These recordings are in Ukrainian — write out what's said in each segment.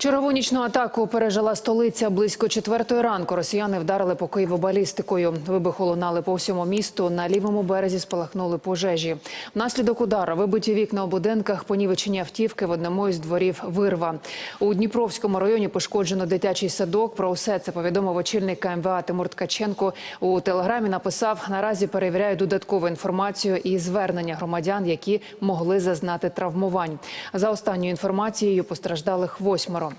Чергову нічну атаку пережила столиця близько четвертої ранку. Росіяни вдарили по Києву балістикою. Вибухи лунали по всьому місту. На лівому березі спалахнули пожежі. Внаслідок удара вибиті вікна у будинках, понівечені автівки в одному із дворів вирва. У Дніпровському районі пошкоджено дитячий садок. Про усе це повідомив очільник КМВА Тимур Ткаченко. У телеграмі написав: наразі перевіряю додаткову інформацію і звернення громадян, які могли зазнати травмувань. За останньою інформацією постраждалих восьмеро.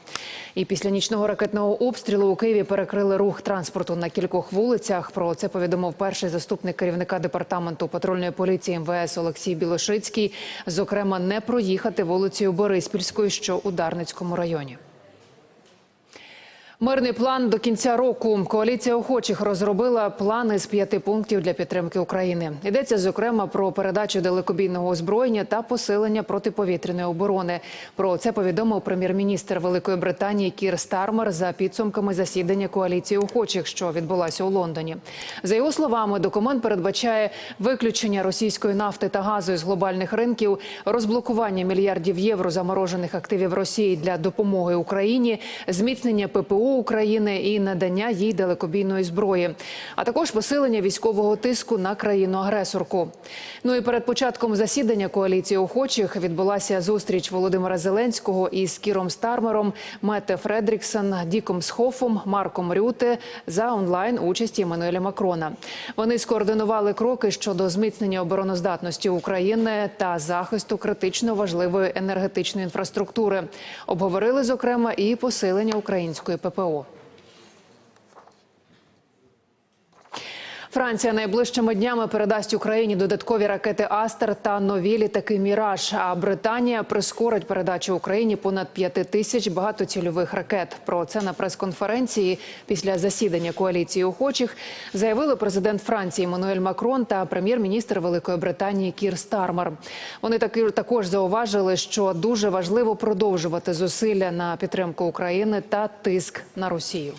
І після нічного ракетного обстрілу у Києві перекрили рух транспорту на кількох вулицях. Про це повідомив перший заступник керівника департаменту патрульної поліції МВС Олексій Білошицький. Зокрема, не проїхати вулицею Бориспільською, що у Дарницькому районі. Мирний план до кінця року. Коаліція охочих розробила плани з п'яти пунктів для підтримки України. Йдеться зокрема про передачу далекобійного озброєння та посилення протиповітряної оборони. Про це повідомив прем'єр-міністр Великої Британії Кір Стармер за підсумками засідання коаліції охочих, що відбулася у Лондоні. За його словами, документ передбачає виключення російської нафти та газу з глобальних ринків, розблокування мільярдів євро заморожених активів Росії для допомоги Україні, зміцнення ППО України і надання їй далекобійної зброї, а також посилення військового тиску на країну-агресорку. Ну і перед початком засідання коаліції охочих відбулася зустріч Володимира Зеленського із Кіром Стармером, Мете Фредріксон, Діком Схофом, Марком Рюте за онлайн участі Еммануеля Макрона. Вони скоординували кроки щодо зміцнення обороноздатності України та захисту критично важливої енергетичної інфраструктури. Обговорили зокрема і посилення української ППО. ППО. Франція найближчими днями передасть Україні додаткові ракети Астер та нові літаки Міраж. А Британія прискорить передачу Україні понад п'яти тисяч багатоцільових ракет. Про це на прес-конференції після засідання коаліції охочих заявили президент Франції Мануель Макрон та прем'єр-міністр Великої Британії Кір Стармер. Вони таки також зауважили, що дуже важливо продовжувати зусилля на підтримку України та тиск на Росію.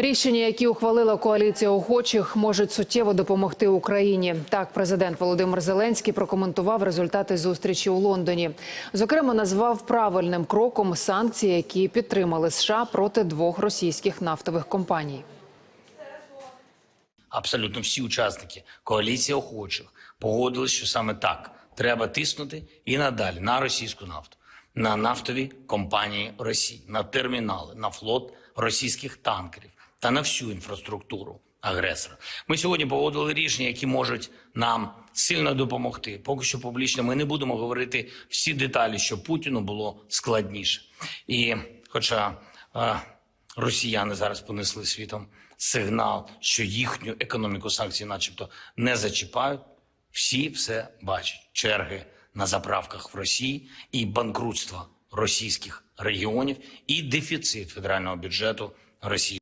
Рішення, які ухвалила коаліція охочих, можуть суттєво допомогти Україні. Так, президент Володимир Зеленський прокоментував результати зустрічі у Лондоні. Зокрема, назвав правильним кроком санкції, які підтримали США проти двох російських нафтових компаній. абсолютно всі учасники коаліції охочих погодились, що саме так треба тиснути і надалі на російську нафту, на нафтові компанії Росії, на термінали, на флот російських танкерів та на всю інфраструктуру агресора. Ми сьогодні погодили рішення, які можуть нам сильно допомогти. Поки що публічно ми не будемо говорити всі деталі, щоб Путіну було складніше. І хоча е, росіяни зараз понесли світом сигнал, що їхню економіку санкції, начебто, не зачіпають. Всі все бачать: черги на заправках в Росії і банкрутство російських регіонів, і дефіцит федерального бюджету Росії.